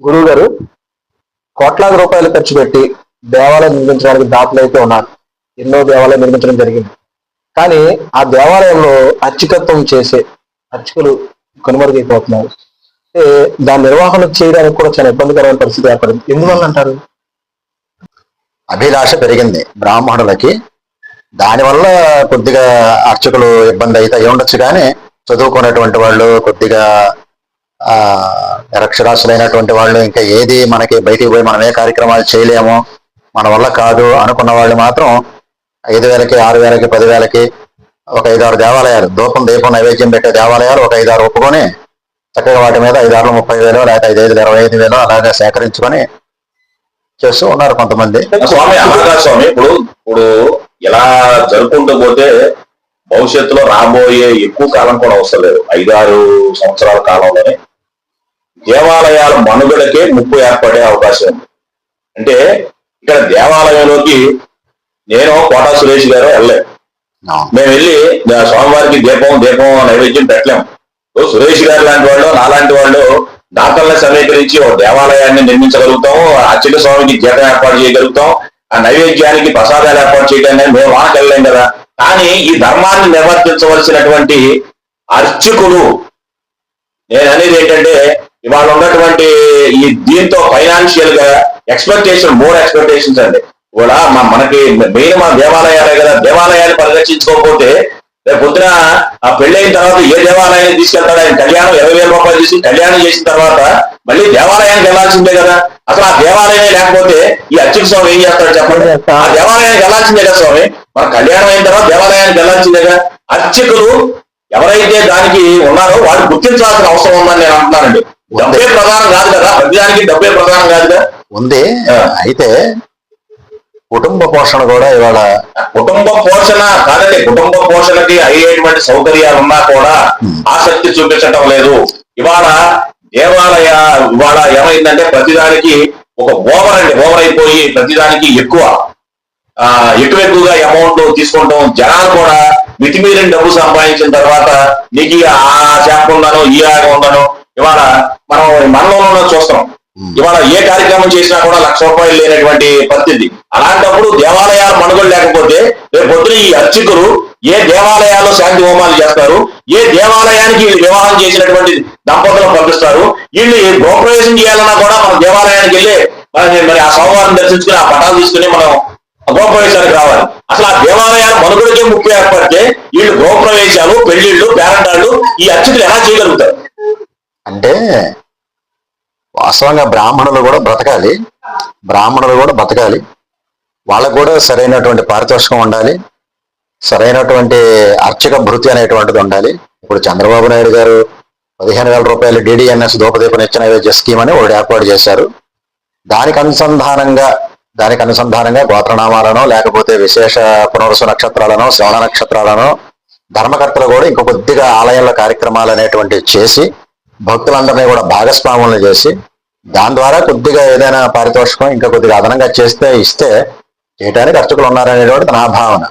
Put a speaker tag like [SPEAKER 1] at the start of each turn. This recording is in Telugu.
[SPEAKER 1] గురువు గారు కోట్లాది రూపాయలు ఖర్చు పెట్టి దేవాలయం నిర్మించడానికి దాతలు అయితే ఉన్నారు. ఎన్నో దేవాలయం నిర్మించడం జరిగింది. కానీ ఆ దేవాలయంలో అర్చకత్వం చేసే అర్చకులు కనుమరుగైపోతున్నారు. అంటే దాని నిర్వహణ చేయడానికి కూడా చాలా ఇబ్బందికరమైన పరిస్థితి ఏర్పడింది. ఎందువల్ల అంటారు?
[SPEAKER 2] అభిలాష పెరిగింది బ్రాహ్మణులకి. దానివల్ల కొద్దిగా అర్చకులు ఇబ్బంది అయితే అయి ఉండొచ్చు కానీ చదువుకున్నటువంటి వాళ్ళు కొద్దిగా ఆ వాళ్ళు ఇంకా ఏది మనకి బయటికి పోయి మనం ఏ కార్యక్రమాలు చేయలేము మన వల్ల కాదు అనుకున్న వాళ్ళు మాత్రం ఐదు వేలకి ఆరు వేలకి పదివేలకి ఒక ఐదారు దేవాలయాలు దూపం దీపం నైవేద్యం పెట్టే దేవాలయాలు ఒక ఐదారు ఒప్పుకొని చక్కగా వాటి మీద ఐదారు ముప్పై వేలు లేకపోతే ఐదు ఐదు ఇరవై ఐదు వేలు అలాగే సేకరించుకొని చేస్తూ ఉన్నారు కొంతమంది.
[SPEAKER 3] స్వామి అలాగా స్వామి ఇప్పుడు ఇప్పుడు ఇలా జరుపుకుంటూ పోతే భవిష్యత్తులో రాబోయే ఎక్కువ కాలం కూడా అవసరం లేదు. ఐదారు సంవత్సరాల కాలంలోనే దేవాలయాల మనుగడకే ముప్పు ఏర్పడే అవకాశం ఉంది. అంటే ఇక్కడ దేవాలయంలోకి నేను కోటా సురేష్ గారు వెళ్ళలేదు. మేము వెళ్ళి స్వామివారికి దీపం దీపం నైవేద్యం పెట్టలేము సురేష్ గారు లాంటి వాళ్ళు నాలాంటి వాళ్ళు దాతలను సమీకరించి ఒక దేవాలయాన్ని నిర్మించగలుగుతాం అర్చక స్వామికి జీతం ఏర్పాటు చేయగలుగుతాం ఆ నైవేద్యానికి ప్రసాదాలు ఏర్పాటు చేయడానికి మేము వెళ్ళలేం కదా. కానీ ఈ ధర్మాన్ని నిర్వర్తించవలసినటువంటి అర్చకులు నేను అనేది ఏంటంటే ఇవాళ ఉన్నటువంటి ఈ దీంతో ఫైనాన్షియల్గా ఎక్స్పెక్టేషన్ మోర్ ఎక్స్పెక్టేషన్స్ అండి. కూడా మనకి మెయిన్ మన దేవాలయాలే కదా. దేవాలయాన్ని పరిరక్షించుకోకపోతే రేపు పొద్దున ఆ పెళ్ళైన తర్వాత ఏ దేవాలయాన్ని తీసుకెళ్తాడు? ఆయన కళ్యాణం ఇరవై వేల రూపాయలు చేసి కళ్యాణం చేసిన తర్వాత మళ్ళీ దేవాలయానికి వెళ్ళాల్సిందే కదా. అసలు ఆ దేవాలయమే లేకపోతే ఈ అచ్యుత స్వామి ఏం చేస్తాడు చెప్పండి? ఆ దేవాలయానికి వెళ్ళాల్సిందే కదా స్వామి? మన కళ్యాణం అయిన తర్వాత దేవాలయానికి వెళ్ళాల్సిందేగా అర్చకులు ఎవరైతే దానికి ఉన్నారో వాళ్ళు గుర్తించాల్సిన అవసరం ఉందని నేను అంటున్నానండి. డబ్బే ప్రధానం కాదు కదా ప్రతిదానికి డబ్బే ప్రధానం కాదుగా
[SPEAKER 2] ఉంది.
[SPEAKER 3] ఆ.
[SPEAKER 2] అయితే కుటుంబ పోషణ కూడా ఇవాళ
[SPEAKER 3] కుటుంబ పోషణ కాదండి కుటుంబ పోషణకి అయ్యేటువంటి సౌకర్యాలు ఉన్నా కూడా ఆసక్తి చూపించటం లేదు. ఇవాళ దేవాలయ ఇవాళ ఏమైందంటే ప్రతిదానికి ఒక ఓవర్ అండి ఓవర్ అయిపోయి ప్రతిదానికి ఎక్కువ. ఎక్కువ ఎక్కువగా అమౌంట్ తీసుకుంటాం. జనాలు కూడా మితిమీరిన డబ్బు సంపాదించిన తర్వాత నీకు ఆ శాఖ ఉందను ఈ ఆగ ఉందను ఇవాళ మనం మనలో చూస్తాం ఇవాళ ఏ కార్యక్రమం చేసినా కూడా లక్ష రూపాయలు లేనటువంటి పరిస్థితి. అలాంటప్పుడు దేవాలయాలు మనుగోలు లేకపోతే రేపు పొద్దున ఈ అర్చకులు ఏ దేవాలయాల్లో శాంతి హోమాలు చేస్తారు ఏ దేవాలయానికి వీళ్ళు వివాహం చేసినటువంటి దంపతులను పంపిస్తారు వీళ్ళు గృహప్రవేశం చేయాలన్నా కూడా మన దేవాలయానికి వెళ్ళి మరి మరి ఆ సోమవారం దర్శించుకుని ఆ పటాలు తీసుకుని మనం గృహప్రవేశానికి రావాలి. అసలు ఆ దేవాలయాలు మనుగడకే ముఖ్యం ఏర్పడితే వీళ్ళు గృహప్రవేశాలు పెళ్ళిళ్ళు పేరంటాళ్ళు ఈ అర్చకులు ఎలా చేయగలుగుతారు?
[SPEAKER 2] అంటే వాస్తవంగా బ్రాహ్మణులు కూడా బ్రతకాలి. బ్రాహ్మణులు కూడా బ్రతకాలి. వాళ్ళకు కూడా సరైనటువంటి పారితోషికం ఉండాలి. సరైనటువంటి అర్చక భృతి అనేటువంటిది ఉండాలి. ఇప్పుడు చంద్రబాబు నాయుడు గారు పదిహేను వేల రూపాయలు డిడిఎన్ఎస్ దూపదీప నిత్య నైవేద్య స్కీమ్ అని ఒకటి ఏర్పాటు చేశారు. దానికి అనుసంధానంగా దానికి అనుసంధానంగా గోత్రనామాలను లేకపోతే విశేష పునరుసు నక్షత్రాలను శ్రవణ నక్షత్రాలను ధర్మకర్తలు కూడా ఇంక కొద్దిగా ఆలయంలో కార్యక్రమాలు అనేటువంటివి చేసి భక్తులందరినీ కూడా భాగస్వాములను చేసి దాని ద్వారా కొద్దిగా ఏదైనా పారితోషికం ఇంకా కొద్దిగా అదనంగా చేస్తే ఇస్తే చేయడానికి అర్చకులు ఉన్నారనేటువంటి నా భావన.